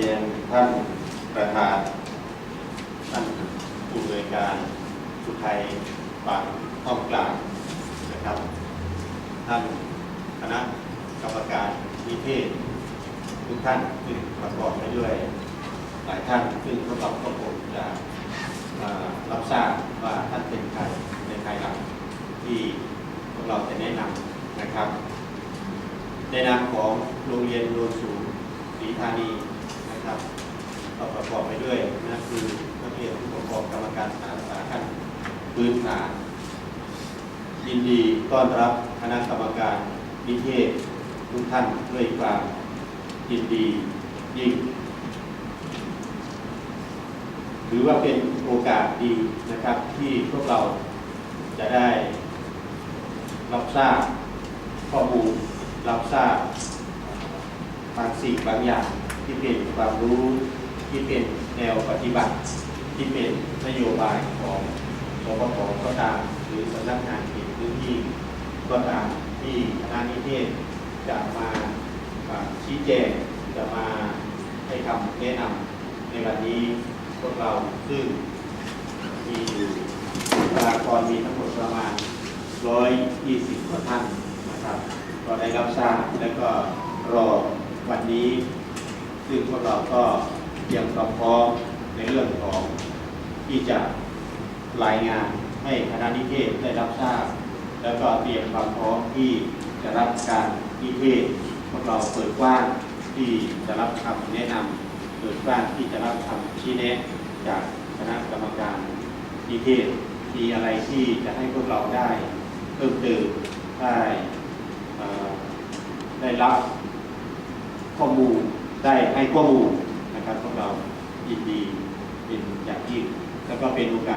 รียนท่านประธาน ท่านผู้อำนวยการสุไทยปากห้องกลางนะครับ ท่านคณะกรรมการนิเทศ ทุกท่านซึ่งประกอบไปด้วยหลายท่านซึ่งพวกเราก็คงจะรับทราบว่าท่านเป็นใครในภายหลังที่พวกเราจะแนะนำนะครับ ในนามของโรงเรียนโนนสูงศรีธานี นะครับประกอบไปด้วยนั่นคือนักเรียนผู้ปกครองกรรมการสถานศึกษาขั้นพื้นฐานยินดีต้อนรับคณะกรรมการนิเทศทุกท่านด้วยความยินดียิ่งถือว่าเป็นโอกาสดีนะครับที่พวกเราจะได้รับทราบข้อมูลรับทราบบางสิ่งบางอย่าง ที่เป็นความรู้ที่เป็นแนวปฏิบัติ ที่เป็นนโยบายของสปปก็ตามหรือสำนักงานเขตพื้นที่ก็ตามที่คณะนิเทศจะมาชี้แจงจะมาให้คำแนะนำในวันนี้พวกเราซึ่งมีอยู่บุคลากรมีทั้งหมดประมาณ 120กว่าท่านนะครับ ก็ได้รับทราบแล้วก็รอวันนี้ ซึ่งพวกเราก็เตรียมความพร้อมในเรื่องของที่จะรายงานให้คณะนิเทศได้รับทราบ แล้วก็เตรียมความพร้อมที่จะรับการนิเทศพวกเราเปิดกว้างที่จะรับคำแนะนำเปิดกว้างที่จะรับคำชี้แนะจากคณะกรรมการนิเทศมีอะไรที่จะให้พวกเราได้เพิ่มเติมได้ได้รับข้อมูล ได้ให้ข้อมูลนะครับพวกเรายินดีเป็นอย่างยิ่งแล้วก็เป็นโอกาส